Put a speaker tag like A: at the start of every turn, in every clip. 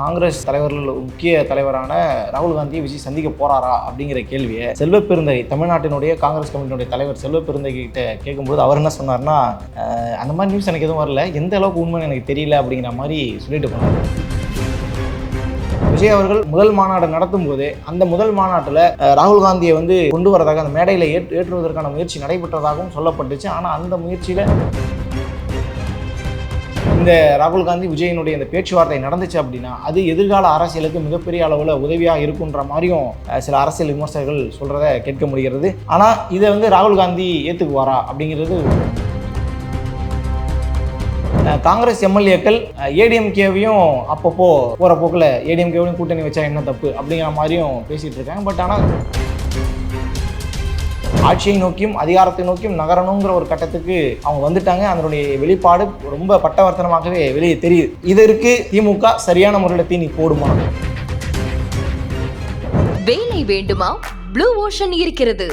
A: காங்கிரஸ் தலைவர்கள் முக்கிய தலைவரான ராகுல் காந்தியை விஜய் சந்திக்க போறாரா அப்படிங்கிற கேள்வியை செல்வ பெருந்தகை தமிழ்நாட்டினுடைய காங்கிரஸ் கமிட்டியினுடைய தலைவர் செல்வ பெருந்தகை கிட்ட கேட்கும்போது அவர் என்ன சொன்னார்னா அந்த மாதிரி நியூஸ் எனக்கு எதுவும் வரல. எந்த அளவுக்கு உண்மைன்னு எனக்கு தெரியல அப்படிங்கிற மாதிரி சொல்லிட்டு போனார். விஜய் அவர்கள் முதல் மாநாடு நடத்தும் போதே அந்த முதல் மாநாட்டில் ராகுல் காந்தியை வந்து கொண்டு வரதாக அந்த மேடையில் ஏற்று ஏற்றுவதற்கான முயற்சி நடைபெற்றதாகவும் சொல்லப்பட்டுச்சு. ஆனால் அந்த முயற்சியில் இந்த ராகுல் காந்தி விஜயனுடைய இந்த பேச்சுவார்த்தை நடந்துச்சு அப்படின்னா அது எதிர்கால அரசியலுக்கு மிகப்பெரிய அளவில் உதவியாக இருக்குன்ற மாதிரியும் சில அரசியல் விமர்சகர்கள் சொல்கிறத கேட்க முடிகிறது. ஆனால் இதை வந்து ராகுல் காந்தி ஏற்றுக்குவாரா அப்படிங்கிறது காங்கிரஸ் எம்எல்ஏக்கள் ஏடிஎம்கேவையும் அப்பப்போ போகிற போக்கில் ஏடிஎம்கேவையும் கூட்டணி வச்சா என்ன தப்பு அப்படிங்கிற மாதிரியும் பேசிகிட்டு இருக்காங்க. பட் ஆனால் ஆட்சியை நோக்கியும் அதிகாரத்தை நோக்கியும் நகரணுங்கிற ஒரு கட்டத்துக்கு அவங்க வந்துட்டாங்க. அதனுடைய வெளிப்பாடு ரொம்ப பட்டவர்த்தனமாகவே வெளியே தெரியுது. இதற்கு திமுக சரியான முறையில் தீனி போடுமா?
B: வேலை வேண்டுமா? ப்ளூ ஓஷன் இருக்கிறது.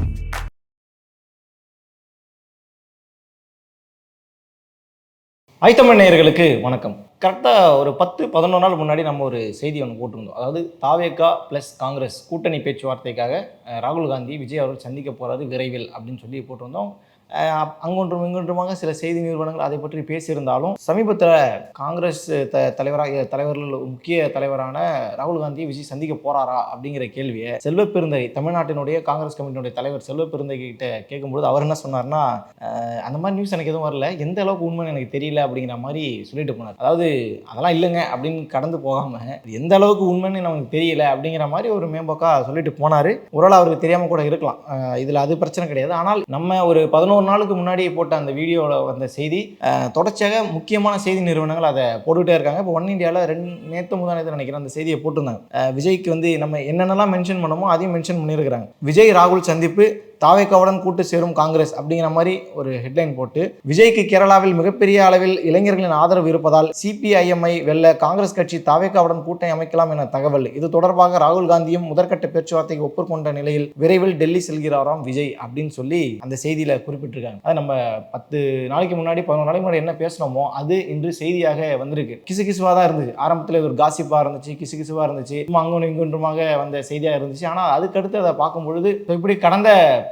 A: ஐத்தமிழ் நேயர்களுக்கு வணக்கம். கரெக்டாக ஒரு பத்து பதினொரு நாள் முன்னாடி நம்ம ஒரு செய்தி ஒன்று போட்டிருந்தோம். அதாவது தாவேகா ப்ளஸ் காங்கிரஸ் கூட்டணி பேச்சுவார்த்தைக்காக ராகுல் காந்தி விஜய் அவர்கள் சந்திக்க போகிறாரு விரைவில் அப்படின்னு சொல்லி போட்டிருந்தோம். அங்கொன்றும் இங்கொன்றுமாக சில செய்தி நிறுவனங்கள் அதை பற்றி பேசியிருந்தாலும் சமீபத்தில் காங்கிரஸ் த தலைவராக தலைவர்கள் முக்கிய தலைவரான ராகுல் காந்தியை விஜய் சந்திக்க போறாரா அப்படிங்கிற கேள்வியை செல்வ பெருந்தகை தமிழ்நாட்டினுடைய காங்கிரஸ் கமிட்டியினுடைய தலைவர் செல்வ பெருந்தகை கிட்ட கேட்கும்போது அவர் என்ன சொன்னார்னா அந்த மாதிரி நியூஸ் எனக்கு எதுவும் வரல. எந்த அளவுக்கு உண்மைன்னு எனக்கு தெரியல அப்படிங்கிற மாதிரி சொல்லிட்டு போனார். அதாவது அதெல்லாம் இல்லைங்க அப்படின்னு கடந்து போகாம எந்த அளவுக்கு உண்மைன்னு நமக்கு தெரியல அப்படிங்கிற மாதிரி ஒரு மேம்போக்கா சொல்லிட்டு போனார். ஒருவேளை அவருக்கு தெரியாம கூட இருக்கலாம். இதில் இதுல அது பிரச்சனை கிடையாது. ஆனால் நம்ம ஒரு பதினோரு நாளுக்கு முன்னாடி போட்ட அந்த வீடியோவில் வந்த செய்தி தொடர்ச்சியாக முக்கியமான செய்தி நிறுவனங்கள் அதை போட்டுகிட்டே இருக்காங்க. இப்போ ஒன் இந்தியாவில் ரெண்டு நேற்று முதல் நேற்று நினைக்கிறேன் அந்த செய்தியை போட்டிருந்தாங்க. விஜய்க்கு வந்து நம்ம என்னென்னலாம் மென்ஷன் பண்ணமோ அதையும் மென்ஷன் பண்ணியிருக்கிறாங்க. விஜய் ராகுல் சந்திப்பு தாவேக்காவுடன் கூட்டு சேரும் காங்கிரஸ் அப்படிங்கிற மாதிரி ஒரு ஹெட்லைன் போட்டு விஜய்க்கு கேரளாவில் மிகப்பெரிய அளவில் இளைஞர்களின் ஆதரவு இருப்பதால் சிபிஐஎம்ஐ வெல்ல காங்கிரஸ் கட்சி தாவேக்காவுடன் கூட்டணி அமைக்கலாம் என தகவல். இது தொடர்பாக ராகுல் காந்தியும் முதற்கட்ட பேச்சுவார்த்தைக்கு ஒப்புக்கொண்ட நிலையில் விரைவில் டெல்லி செல்கிறாராம் விஜய் அப்படின்னு சொல்லி அந்த செய்தியில குறிப்பிட்டிருக்காங்க. அது நம்ம பத்து நாளைக்கு முன்னாடி பதினொரு நாளைக்கு முன்னாடி என்ன பேசணுமோ அது இன்று செய்தியாக வந்திருக்கு. கிசு கிசுவாக தான் இருந்துச்சு ஆரம்பத்தில் ஒரு காசிப்பாக இருந்துச்சு கிசு கிசுவாக இருந்துச்சு சும்மா இங்குன்றமாக வந்த செய்தியாக இருந்துச்சு. ஆனால் அதுக்கடுத்து அதை பார்க்கும் பொழுது இப்படி கடந்த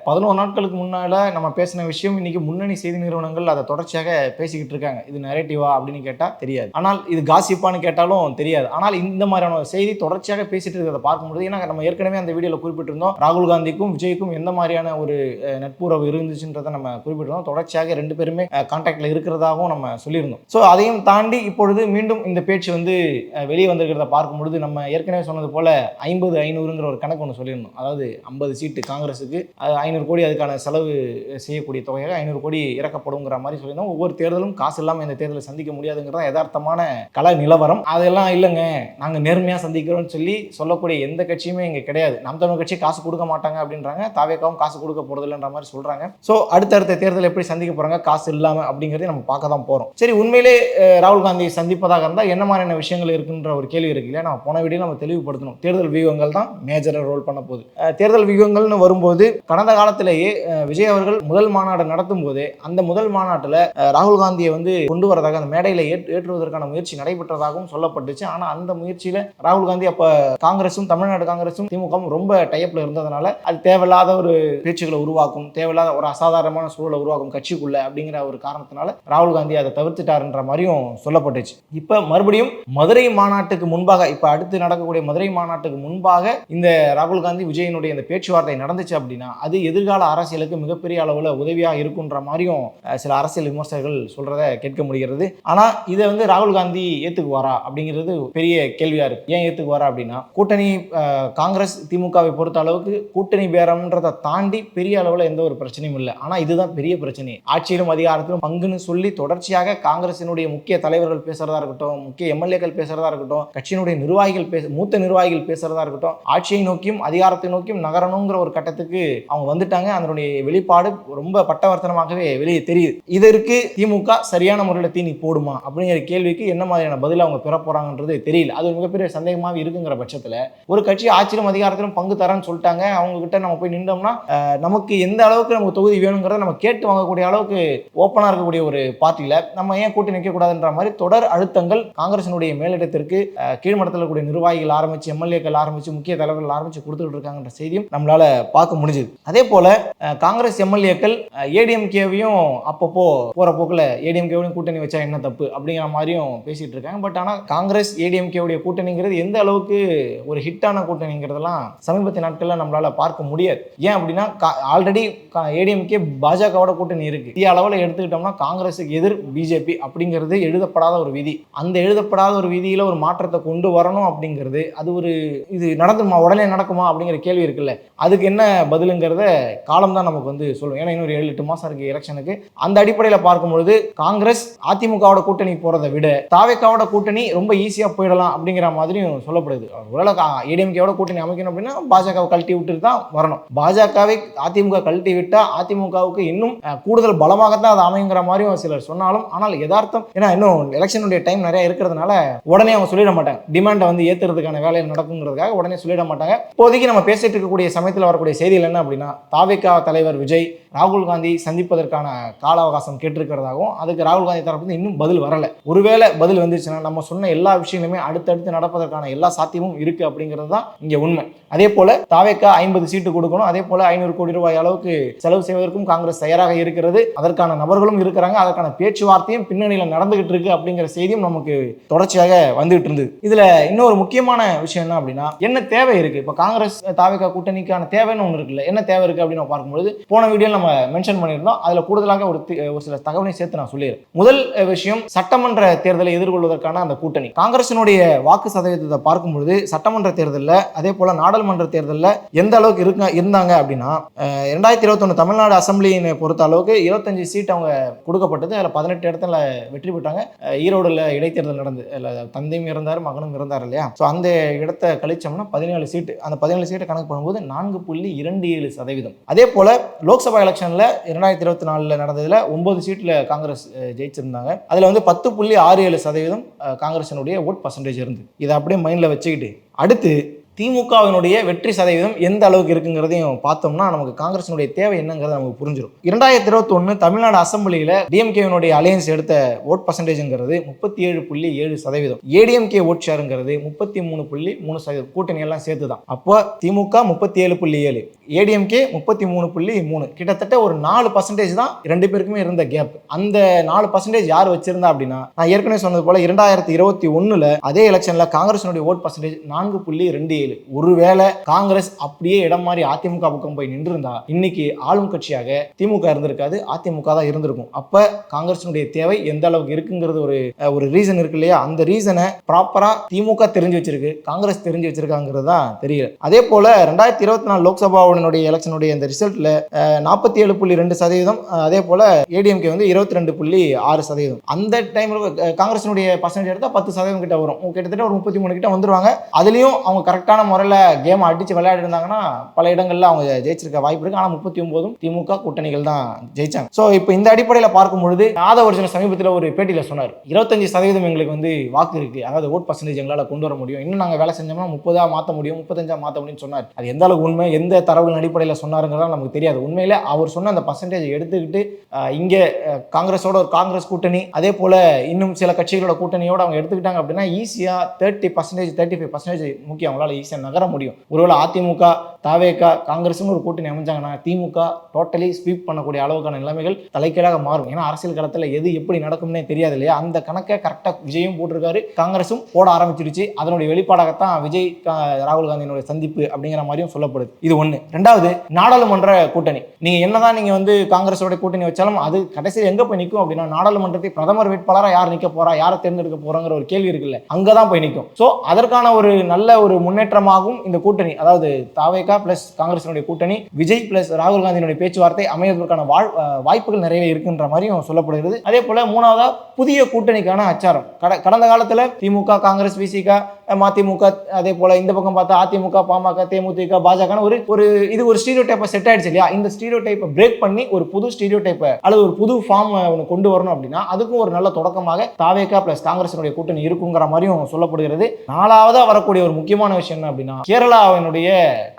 A: பதினோரு நாட்களுக்கு முன்னால் நம்ம பேசின விஷயம் இன்னைக்கு முன்னணி செய்தி நிறுவனங்கள் அதை தொடர்ச்சியாக பேசிக்கிட்டு இருக்காங்க. இது நெரேட்டிவா அப்படின்னு கேட்டால் தெரியாது. ஆனால் இது காசிப்பான்னு கேட்டாலும் தெரியாது. ஆனால் இந்த மாதிரியான செய்தி தொடர்ச்சியாக பேசிட்டு இருக்கிறத பார்க்கும்போது ஏன்னா நம்ம ஏற்கனவே அந்த வீடியோவில் குறிப்பிட்டிருந்தோம் ராகுல் காந்திக்கும் விஜய்க்கும் எந்த மாதிரியான ஒரு நட்புறவு இருந்துச்சுன்றதை நம்ம குறிப்பிட்டிருந்தோம். தொடர்ச்சியாக ரெண்டு பேருமே கான்டாக்டில் இருக்கிறதாகவும் நம்ம சொல்லியிருந்தோம். ஸோ அதையும் தாண்டி இப்பொழுது மீண்டும் இந்த பேச்சு வந்து வெளியே வந்திருக்கிறத பார்க்கும்பொழுது நம்ம ஏற்கனவே சொன்னது போல ஐம்பது ஐநூறுங்கிற ஒரு கணக்கு ஒன்று சொல்லியிருந்தோம். அதாவது ஐம்பது சீட்டு காங்கிரஸுக்கு அது ஐநூறு கோடி அதுக்கான செலவு செய்யக்கூடிய தொகையாக ஐநூறு கோடி இறக்கப்படுங்கிற மாதிரி சொல்லியிருந்தோம். ஒவ்வொரு தேர்தலும் காசு இல்லாமல் இந்த தேர்தலை சந்திக்க முடியாதுங்கிறத யதார்த்தமான கல நிலவரம். அதெல்லாம் இல்லைங்க. நாங்கள் நேர்மையாக சந்திக்கிறோம்னு சொல்லி சொல்லக்கூடிய எந்த கட்சியுமே இங்கே கிடையாது. நம் தமிழ் கட்சி காசு கொடுக்க மாட்டாங்க அப்படின்றாங்க. தாவேக்காவும் காசு கொடுக்க போறதில்லைன்ற மாதிரி சொல்கிறாங்க ஸோ அடுத்தடுத்த தேர்தல் எப்படி சந்திக்க போகிறாங்க காசு இல்லாமல் அப்படிங்கிறதையும் நம்ம பார்க்க தான் போகிறோம் சரி உண்மையிலே ராகுல் காந்தி சந்திப்பதாக இருந்தால் என்ன மாதிரியான விஷயங்கள் இருக்குன்ற ஒரு கேள்வி இருக்கு இல்லையா? நம்ம போன வீடியோ நம்ம தெளிவுபடுத்தணும். தேர்தல் வியூகங்கள் தான் மேஜராக ரோல் பண்ண போகுது. தேர்தல் வியூகங்கள்னு வரும்போது கடந்த காலத்திலேயே விஜய் அவர்கள் முதல் மாநாடு நடத்தும் போதே அந்த முதல் மாநாட்டில் ராகுல் காந்தியை வந்து கொண்டு வரதாக அந்த மேடையில் ஏற்று ஏற்றுவதற்கான முயற்சி நடைபெற்றதாகவும் சொல்லப்பட்டுச்சு. ஆனால் அந்த முயற்சியில் ராகுல் காந்தி அப்போ காங்கிரஸும் தமிழ்நாடு காங்கிரஸும் திமுகவும் ரொம்ப டைப்பில் இருந்ததுனால அது தேவையில்லாத ஒரு பேச்சுகளை உருவாக்கும் தேவையில்லாத ஒரு அசாதாரணமான சூழலை உருவாக்கும் கட்சிக்குள்ள அப்படிங்கிற ஒரு காரணத்தினால ராகுல் காந்தி அதை தவிர்த்துட்டாருன்ற மாதிரியும் சொல்லப்பட்டுச்சு. இப்போ மறுபடியும் மதுரை மாநாட்டுக்கு முன்பாக இப்போ அடுத்து நடக்கக்கூடிய மதுரை மாநாட்டுக்கு முன்பாக இந்த ராகுல் காந்தி விஜயனுடைய இந்த பேச்சுவார்த்தை நடந்துச்சு அப்படின்னா அது எதிர்கால அரசியலுக்கு மிகப்பெரிய அளவில் உதவியாக இருக்குன்ற மாதிரியும் சில அரசியல் விமர்சகர்கள் சொல்கிறத கேட்க முடிகிறது. ஆனால் இதை வந்து ராகுல் காந்தி ஏற்றுக்குவாரா அப்படிங்கிறது பெரிய கேள்வியாக இருக்குது ஏன் ஏற்றுக்குவாரா அப்படின்னா கூட்டணி காங்கிரஸ் திமுகவை பொறுத்த அளவுக்கு கூட்டணி பேரம்ன்றதை தாண்டி பெரிய அளவில் எந்த ஒரு பிரச்சனையும் இல்லை. ஆனால் இதுதான் பெரிய பிரச்சனை. ஆட்சியிலும் அதிகாரத்திலும் பங்குன்னு சொல்லி தொடர்ச்சியாக காங்கிரசினுடைய முக்கிய தலைவர்கள் பேசுறதா இருக்கட்டும் முக்கிய எம்எல்ஏக்கள் பேசுகிறதா இருக்கட்டும் கட்சியினுடைய நிர்வாகிகள் பேச மூத்த நிர்வாகிகள் பேசுகிறதா இருக்கட்டும் ஆட்சியை நோக்கியும் அதிகாரத்தை நோக்கியும் நகரணுங்கிற ஒரு கட்டத்துக்கு அவங்க வந்துட்டாங்க. அதனுடைய வெளிப்பாடு ரொம்ப பட்டவர்த்தனமாகவே வெளியே தெரியுது. இதற்கு திமுக சரியான முறையில் தீனி போடுமா? அப்படிங்கிற கேள்விக்கு என்ன மாதிரியான பதில் அவங்க பெற போறாங்கன்றது தெரியல. அது ஒரு மிகப்பெரிய சந்தேகமாக இருக்குங்கிற பட்சத்தில் ஒரு கட்சி ஆட்சியிலும் அதிகாரத்திலும் பங்கு தரேன்னு சொல்லிட்டாங்க. அவங்க கிட்ட நம்ம போய் நின்றோம்னா நமக்கு எந்த அளவுக்கு நமக்கு தொகுதி வேணுங்கிறத நம்ம கேட்டு வாங்கக்கூடிய அளவுக்கு ஓப்பனாக இருக்கக்கூடிய ஒரு பார்ட்டியில் நம்ம ஏன் கூட்டி நிற்கக்கூடாதுன்ற மாதிரி தொடர் அழுத்தங்கள் காங்கிரசினுடைய மேலிடத்திற்கு அஹ், கீழ்மட்டத்தில் இருக்கக்கூடிய நிர்வாகிகள் ஆரம்பிச்சு எம்எல்ஏக்கள் ஆரம்பிச்சு முக்கிய தலைவர்கள் ஆரம்பிச்சு கொடுத்துட்டு இருக்காங்கன்ற செய்தியும் நம்மளால பார்க்க முடிஞ்சுது. அதே போல போல் காங்கிரஸ் எம்எல்ஏக்கள் ஏடிஎம்கேவையும் அப்பப்போ போற போக்குல ஏடிஎம்கேவையும் கூட்டணி வச்சா என்ன தப்பு அப்படிங்கிற மாதிரியும் பேசிட்டு இருக்காங்க. பட் ஆனால் காங்கிரஸ் ஏடிஎம்கேவுடைய கூட்டணிங்கிறது எந்த அளவுக்கு ஒரு ஹிட்டான கூட்டணிங்கிறதெல்லாம் சமீபத்திய நாட்களில் நம்மளால பார்க்க முடியாது. ஏன் அப்படின்னா ஆல்ரெடி ஏடிஎம்கே பாஜகவோட கூட்டணி இருக்கு. இந்திய அளவில் எடுத்துக்கிட்டோம்னா காங்கிரஸுக்கு எதிர் பிஜேபி அப்படிங்கிறது எழுதப்படாத ஒரு விதி. அந்த எழுதப்படாத ஒரு விதியில ஒரு மாற்றத்தை கொண்டு வரணும் அப்படிங்கிறது அது ஒரு இது நடந்துமா உடனே நடக்குமா அப்படிங்கிற கேள்வி இருக்குல்ல. அதுக்கு என்ன பதிலுங்கிறத காலம் தான் நமக்கு வந்து சொல்லும். ஏன்னா இன்னொரு ஏழு எட்டு மாசம் இருக்கு எலெக்ஷனுக்கு அந்த அடிப்படையில் பார்க்கும்பொழுது காங்கிரஸ் அதிமுகவோட கூட்டணி போறதை விட தாவேக்காவோட கூட்டணி ரொம்ப ஈஸியா போயிடலாம் அப்படிங்கிற மாதிரியும் சொல்லப்படுது. ஒருவேளை ஏடிஎம்கேவோட கூட்டணி அமைக்கணும் அப்படின்னா பாஜகவை கழட்டி விட்டுட்டு தான் வரணும். பாஜகவை அதிமுக கழட்டி விட்டா அதிமுகவுக்கு இன்னும் கூடுதல் கூடுதல் பலமாகத்தான் அது அமைங்கிற மாதிரியும் சிலர் சொன்னாலும் ஆனால் யதார்த்தம் ஏன்னா இன்னும் எலெக்ஷனுடைய டைம் நிறைய இருக்கிறதுனால உடனே அவங்க சொல்லிட மாட்டாங்க. டிமாண்டை வந்து ஏத்துறதுக்கான வேலை நடக்குங்கிறதுக்காக உடனே சொல்லிட மாட்டாங்க. இப்போதைக்கு நம்ம பேசிட்டு இருக்கக்கூடிய சமயத்தில் வரக்கூடிய செய்திகள் என்ன அப்படின்னா தாவேக்கா தலைவர் விஜய் ராகுல் காந்தி சந்திப்பதற்கான கால அவகாசம் கேட்டிருக்கிறதாகவும் அதுக்கு ராகுல் காந்தி தரப்பு இன்னும் பதில் வரல. ஒருவேளை பதில் வந்துருச்சுன்னா நம்ம சொன்ன எல்லா விஷயங்களுமே அடுத்தடுத்து நடப்பதற்கான எல்லா சாத்தியமும் இருக்கு அப்படிங்கிறது தான் இங்கே உண்மை. அதே போல தாவேக்கா ஐம்பது சீட்டு கொடுக்கணும் அதே போல ஐநூறு கோடி ரூபாய் அளவுக்கு செலவு செய்வதற்கும் காங்கிரஸ் தயாராக இருக்கிறது. அதற்கான நபர்களும் இருக்கிறாங்க அதற்கான பேச்சுவார்த்தையும் பின்னணியில் நடந்துகிட்டு இருக்கு அப்படிங்கிற செய்தியும் நமக்கு தொடர்ச்சியாக வந்துகிட்டு இருந்தது. இதுல இன்னொரு முக்கியமான விஷயம் என்ன அப்படின்னா என்ன தேவை இருக்கு? இப்போ காங்கிரஸ் தாவேக்கா கூட்டணிக்கான தேவைன்னு ஒன்று இருக்குல்ல என்ன தேவை இருக்கு அப்படின்னு நம்ம பார்க்கும்போது போன வீடியோ நம்ம மென்ஷன் பண்ணியிருந்தோம். அதில் கூடுதலாக ஒரு ஒரு சில தகவலை சேர்த்து நான் சொல்லிடுறேன். முதல் விஷயம் சட்டமன்ற தேர்தலை எதிர்கொள்வதற்கான அந்த கூட்டணி. காங்கிரசினுடைய வாக்கு சதவீதத்தை பார்க்கும்பொழுது சட்டமன்ற தேர்தலில் அதே போல நாடாளுமன்ற தேர்தலில் எந்த அளவுக்கு இருக்க இருந்தாங்க அப்படின்னா அஹ், இரண்டாயிரத்தி இருபத்தொன்று தமிழ்நாடு அசம்பிளியை பொறுத்த அளவுக்கு இருபத்தஞ்சு சீட் அவங்க கொடுக்கப்பட்டது. அதில் பதினெட்டு இடத்துல வெற்றி பெற்றாங்க. ஈரோடுல இடைத்தேர்தல் நடந்து தந்தையும் இருந்தார் மகனும் இருந்தார் இல்லையா? ஸோ அந்த இடத்த கழிச்சோம்னா பதினேழு சீட்டு. அந்த பதினேழு சீட்டை கணக்கு பண்ணும்போது நான்கு புள்ளி இரண்டு ஏழு சதவீதம் அதே போல லோக்சபா எலெக்ஷன்ல இரண்டாயிரத்தி இருபத்தி நாலில் நடந்ததுல ஒன்பது சீட்டில் காங்கிரஸ் ஜெயிச்சிருந்தாங்க. அதில் வந்து பத்து புள்ளி ஆறு ஏழு சதவீதம் அஹ், ஓட் பர்சன்டேஜ் இருந்து இதை அப்படியே மைண்டில் வச்சுக்கிட்டு அடுத்து திமுகவினுடைய வெற்றி சதவீதம் எந்த அளவுக்கு இருக்குங்கிறதையும் பார்த்தோம்னா நமக்கு காங்கிரஸினுடைய தேவை என்னங்கிறத நமக்கு புரிஞ்சிடும் இரண்டாயிரத்தி இருபத்தி தமிழ்நாடு அசம்பிளியில் டிஎம்கேவினுடைய அலையன்ஸ் எடுத்த ஓட் பர்சன்டேஜ்ங்கிறது முப்பத்தி ஏழு புள்ளி ஏழு சதவீதம். ஏடிஎம்கே ஓட் ஷேருங்கிறது முப்பத்தி மூணு புள்ளி மூணு சதவீதம். கூட்டணி எல்லாம் சேர்த்து தான் அப்போ திமுக முப்பத்தி ஏழு புள்ளி ஏழு ஏடிஎம்கே முப்பத்தி மூணு புள்ளி மூணு. கிட்டத்தட்ட ஒரு நாலு பர்சன்டேஜ் தான் ரெண்டு பேருக்குமே இருந்த கேப் அந்த நாலு பர்சன்டேஜ் யார் வச்சிருந்தா அப்படின்னா நான் ஏற்கனவே சொன்னது போல இரண்டாயிரத்தி இருபத்தி ஒன்றில் அதே எலெக்ஷனில் காங்கிரசினுடைய ஓட் பர்சன்டேஜ் நான்கு புள்ளி ரெண்டு ஏழு ஒருவேளை காங்கிரஸ் அப்படியே இடம் மாறி அதிமுக பக்கம் போய் நின்றிருந்தா இன்னைக்கு ஆளும் கட்சியாக திமுக இருந்திருக்காது அதிமுக தான் இருந்திருக்கும். அப்ப காங்கிரசினுடைய தேவை எந்த அளவுக்கு இருக்குங்கிறது ஒரு ஒரு ரீசன் இருக்கு இல்லையா? அந்த ரீசனை ப்ராப்பரா திமுக தெரிஞ்சு வச்சிருக்கு காங்கிரஸ் தெரிஞ்சு வச்சிருக்காங்கிறது தான் தெரியல. அதே போல ரெண்டாயிரத்தி இருபத்தி நாலு லோக்சபாவுடைய எலெக்ஷனுடைய இந்த ரிசல்ட்ல நாற்பத்தி ஏழு புள்ளி ரெண்டு சதவீதம் அதே போல ஏடிஎம்கே வந்து இருபத்தி ரெண்டு புள்ளி ஆறு சதவீதம். அந்த டைம்ல காங்கிரசினுடைய பர்சன்டேஜ் எடுத்தா பத்து சதவீதம் கிட்ட வரும். கிட்டத்தட்ட ஒரு முப்பத்தி மூணு கிட்ட வந்துருவாங்க. அதுலயும் அவங்க கரெக்டான முறையில் கேம் அடிச்சு விளையாடிருந்தாங்கன்னா பல இடங்களில் அவங்க ஜெயிச்சிருக்க வாய்ப்பு இருக்கு. ஆனால் முப்பத்தி ஒன்பதும் திமுக கூட்டணிகள் தான் ஜெயிச்சாங்க. ஸோ இப்போ இந்த அடிப்படையில் பார்க்கும் பொழுது ஆதவர்ஜன சமீபத்தில் ஒரு பேட்டியில் சொன்னார். இருபத்தஞ்சு சதவீதம் எங்களுக்கு வந்து வாக்கு இருக்கு. அதாவது ஓட் பர்சன்டேஜ் எங்களால் கொண்டு வர முடியும். இன்னும் நாங்கள் வேலை செஞ்சோம்னா முப்பதா மாற்ற முடியும் முப்பத்தஞ்சா மாற்ற முடியும்னு சொன்னார். அது எந்த அளவுக்கு உண்மை எந்த தரவுகளின் அடிப்படையில் சொன்னாருங்கிறதா நமக்கு தெரியாது. உண்மையில் அவர் சொன்ன அந்த பர்சன்டேஜ் எடுத்துக்கிட்டு இங்கே காங்கிரஸோட ஒரு காங்கிரஸ் கூட்டணி அதே போல இன்னும் சில கட்சிகளோட கூட்டணியோட அவங்க எடுத்துக்கிட்டாங்க அப்படின்னா ஈஸியாக thirty percentage thirty five percentage முக்கியம் அவங்களால ஈஸியாக நகர முடியும். ஒருவேளை அதிமுக தாவேகா காங்கிரஸ்னு ஒரு கூட்டணி அமைஞ்சாங்கன்னா திமுக டோட்டலி ஸ்வீப் பண்ணக்கூடிய அளவுக்கான நிலைமைகள் தலைக்கீழாக மாறும். ஏன்னா அரசியல் களத்தில் எது எப்படி நடக்கும்னே தெரியாது இல்லையா? அந்த கணக்கை கரெக்டாக விஜயும் போட்டிருக்காரு. காங்கிரஸும் போட ஆரம்பிச்சிருச்சு. அதனுடைய வெளிப்பாடாகத்தான் விஜய் ராகுல் காந்தியினுடைய சந்திப்பு அப்படிங்கிற மாதிரியும் சொல்லப்படுது. இது ஒன்று ரெண்டாவது நாடாளுமன்ற கூட்டணி. நீங்கள் என்னதான் நீங்கள் வந்து காங்கிரஸோட கூட்டணி வச்சாலும் அது கடைசியில் எங்கே போய் நிற்கும் அப்படின்னா நாடாளுமன்றத்தை பிரதமர் வேட்பாளராக யார் நிற்க போறா யாரை தேர்ந்தெடுக்க போறாங்கிற ஒரு கேள்வி இருக்குல்ல அங்கே தான் போய் நிற்கும் ஸோ அதற்கான ஒரு நல்ல ஒரு முன்னேற்றமாகும் இந்த கூட்டணி. அதாவது தாவேகா பிளஸ் காங்கிரசினுடைய கூட்டணி விஜய் பிளஸ் ராகுல் காந்தியினுடைய பேச்சுவார்த்தை அமைவதற்கான வாழ் வாய்ப்புகள் நிறைய இருக்குன்ற மாதிரியும் சொல்லப்படுகிறது. அதே போல மூணாவதா புதிய கூட்டணிக்கான அச்சாரம். கட கடந்த காலத்துல திமுக காங்கிரஸ் விசிகா மதிமுக அதே போல இந்த பக்கம் பார்த்தா அதிமுக பாமக தேமுதிக பாஜக ஒரு ஒரு இது ஒரு ஸ்டீரியோ டைப்பை செட் ஆயிடுச்சு இல்லையா? இந்த ஸ்டீரியோ டைப்பை பிரேக் பண்ணி ஒரு புது ஸ்டீரியோ டைப்பை அல்லது ஒரு புது ஃபார்ம் ஒன்று கொண்டு வரணும் அப்படின்னா அதுக்கும் ஒரு நல்ல தொடக்கமாக தாவேகா பிளஸ் காங்கிரசினுடைய கூட்டணி இருக்குங்கிற மாதிரியும் சொல்லப்படுகிறது. நாலாவதாக வரக்கூடிய ஒரு முக்கியமான விஷயம் என்ன அப்படின்னா கேரளாவினுடைய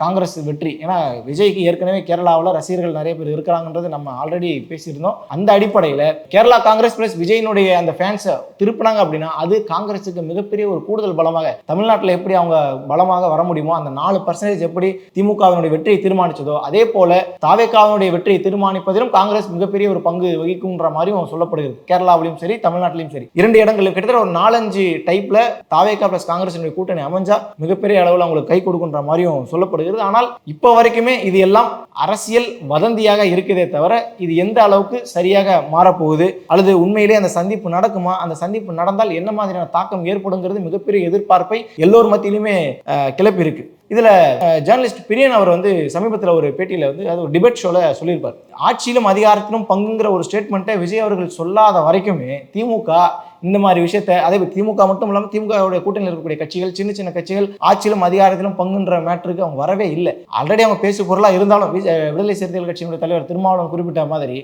A: காங்கிரஸ் வெற்றி. ஏன்னா விஜய்க்கு ஏற்கனவே கேரளாவில் ரசிகர்கள் நிறைய பேர் இருக்கிறாங்கன்றது நம்ம ஆல்ரெடி பேசியிருந்தோம். அந்த அடிப்படையில் கேரளா காங்கிரஸ் பிளஸ் விஜயினுடைய அந்த ஃபேன்ஸை திருப்பினாங்க அப்படின்னா அது காங்கிரஸுக்கு மிகப்பெரிய ஒரு கூடுதல் பலமாக தமிழ்நாட்டில் எப்படி அவங்க பலமாக வர முடியுமோ அந்த நாலு பர்சன்டேஜ் எப்படி திமுகவினுடைய வெற்றியை தீர்மானிச்சதோ அதே போல தாவேக்காவினுடைய வெற்றியை தீர்மானிப்பதிலும் காங்கிரஸ் மிகப்பெரிய ஒரு பங்கு வகிக்கும்ன்ற மாதிரியும் சொல்லப்படுகிறது. கேரளாவிலும் சரி தமிழ்நாட்டிலும் சரி. இரண்டு இடங்களில் கிட்டத்தட்ட ஒரு நாலஞ்சு டைப்ல தாவேக்கா பிளஸ் காங்கிரஸினுடைய கூட்டணி அமைஞ்சா மிகப்பெரிய அளவில் அவங்களுக்கு கை கொடுக்குன்ற மாதிரியும் சொல்லப்படுகிறது. ஆனால் இப்போ வரைக்குமே இது எல்லாம் அரசியல் வதந்தியாக இருக்குதே தவிர இது எந்த அளவுக்கு சரியாக மாறப்போகுது அல்லது உண்மையிலே அந்த சந்திப்பு நடக்குமா அந்த சந்திப்பு நடந்தால் என்ன மாதிரியான தாக்கம் ஏற்படுங்கிறது மிகப்பெரிய எதிர்பார்ப்பு எல்லோர் மத்தியிலுமே கிளப்பி இருக்கு இதில் ஜேர்னலிஸ்ட் பிரியன் அவர் வந்து சமீபத்தில் ஒரு பேட்டியில் வந்து அது ஒரு டிபேட் ஷோவில் சொல்லியிருப்பார். ஆட்சியிலும் அதிகாரத்திலும் பங்குங்கிற ஒரு ஸ்டேட்மெண்ட்டை விஜய் அவர்கள் சொல்லாத வரைக்குமே திமுக இந்த மாதிரி விஷயத்த அதே திமுக மட்டும் இல்லாமல் திமுகவுடைய கூட்டணியில் இருக்கக்கூடிய கட்சிகள் சின்ன சின்ன கட்சிகள் ஆட்சியிலும் அதிகாரத்திலும் பங்குன்ற மேட்டருக்கு அவங்க வரவே இல்லை. ஆல்ரெடி அவங்க பேசு பொருளாக இருந்தாலும் விடுதலை சிறுத்தைகள் கட்சியினுடைய தலைவர் திருமாவளவன் குறிப்பிட்ட மாதிரி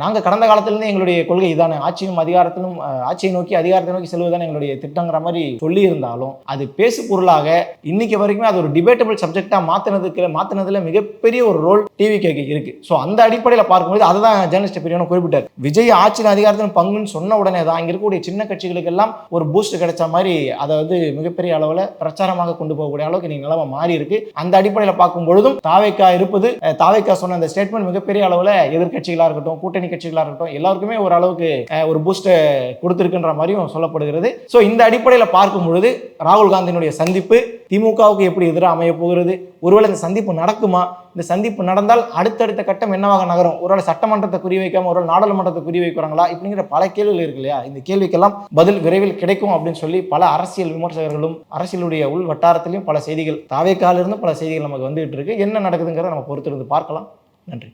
A: நாங்கள் கடந்த காலத்திலிருந்து எங்களுடைய கொள்கை இதானே ஆட்சியும் அதிகாரத்திலும் ஆட்சியை நோக்கி அதிகாரத்தை நோக்கி செல்வதுதான் எங்களுடைய திட்டங்கிற மாதிரி சொல்லி இருந்தாலும் அது பேசு பொருளாக இன்னைக்கு வரைக்குமே அது ஒரு டிபேட்டபிள் சப்ஜெக்டாக மாற்றினதுக்கு மாத்தினதுல மிகப்பெரிய ஒரு ரோல் டிவி கேக்கு இருக்கு. ஸோ அந்த அடிப்படையில் பார்க்கும்போது அதுதான் ஜேர்னலிஸ்ட் பிரியனும் குறிப்பிட்டார். விஜய் ஆட்சியில் அதிகாரத்தின் பங்குன்னு சொன்ன உடனே தான் இங்கே இருக்கக்கூடிய சின்ன கட்சிகளுக்கெல்லாம் ஒரு பூஸ்ட் கிடைச்ச மாதிரி அதை வந்து மிகப்பெரிய அளவில் பிரச்சாரமாக கொண்டு போகக்கூடிய அளவுக்கு நீங்க நிலைமை மாறி இருக்கு. அந்த அடிப்படையில் பார்க்கும் பொழுதும் தாவேக்கா இருப்பது தாவேக்கா சொன்ன அந்த ஸ்டேட்மெண்ட் மிகப்பெரிய அளவில் எதிர்க்கட்சிகளாக இருக்கட்டும் கூட்டணி கட்சிகளாக இருக்கட்டும் எல்லாருக்குமே ஒரு அளவுக்கு ஒரு பூஸ்ட்டை கொடுத்துருக்குன்ற மாதிரியும் சொல்லப்படுகிறது. ஸோ இந்த அடிப்படையில் பார்க்கும் பொழுது ராகுல் காந்தியினுடைய சந்திப்பு திமுகவுக்கு எப்படி எதிராக அமைய போகிறது. ஒருவேளை இந்த சந்திப்பு நடக்குமா? இந்த சந்திப்பு நடந்தால் அடுத்தடுத்த கட்டம் என்னவாக நகரும்? ஒருவேளை சட்டமன்றத்தை குறிவைக்காம ஒருவேளை நாடாளுமன்றத்தை குறிவைக்கிறாங்களா? இப்படிங்கிற பல கேள்விகள் இருக்கு இல்லையா? இந்த கேள்விக்கெல்லாம் பதில் விரைவில் கிடைக்கும் அப்படின்னு சொல்லி பல அரசியல் விமர்சகர்களும் அரசியலுடைய உள் வட்டாரத்திலையும் பல செய்திகள் தாவேக்காலிருந்து பல செய்திகள் நமக்கு வந்துகிட்டு இருக்கு. என்ன நடக்குதுங்கிறத நம்ம பொறுத்திருந்து பார்க்கலாம். நன்றி.